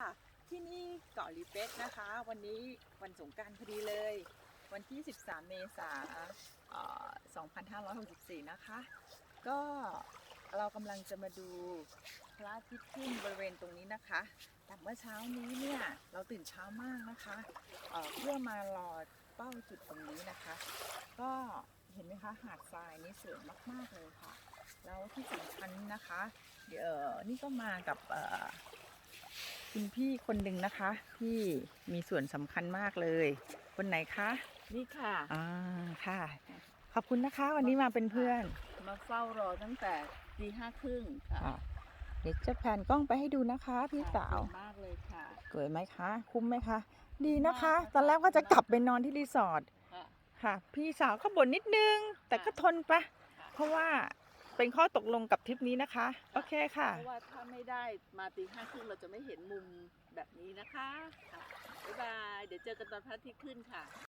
ค่ะที่นี่เกาะลีเป็ดนะคะ วันนี้วันสงการพอดีเลย วันที่ 13 เมษายน2564 นะคะ ก็เรากำลังจะมาดูพระอาทิตย์ขึ้นบริเวณตรงนี้นะคะ แต่เมื่อเช้านี้เนี่ยเราตื่นเช้ามากนะคะเเพื่อมารอเป้าจุดตรงนี้นะคะ ก็เห็นไหมคะหาดทรายนี่สวยมาก ๆ เลยค่ะ แล้วที่สำคัญนะคะ เดี๋ยวนี่ก็มากับ คุณพี่คนหนึ่งนะคะ ที่มีส่วนสำคัญมากเลย คนไหนคะนี่ค่ะ อ่าค่ะ ขอบคุณนะคะ วันนี้มาเป็นเพื่อนมาเฝ้ารอตั้งแต่ตีห้าครึ่งค่ะอะเดี๋ยวจะแผ่นกล้องไปให้ดูนะคะ พี่สาวขอบคุณมากเลยค่ะ สวยไหมคะ คุ้มไหมคะ ดีนะคะ มากค่ะ ตอนแรกว่าจะกลับไปนอนที่รีสอร์ท ค่ะ ค่ะ พี่สาวก็บ่นนิดนึง แต่ก็ทนไปค่ะเพราะว่า เป็นข้อตกลงกับทริปนี้นะคะ โอเคค่ะเพราะว่าถ้าไม่ได้มาตีห้าครึ่งเราจะไม่เห็นมุมแบบนี้นะคะ บ๊ายบาย เดี๋ยวเจอกันตอนพระอาทิตย์ขึ้นค่ะ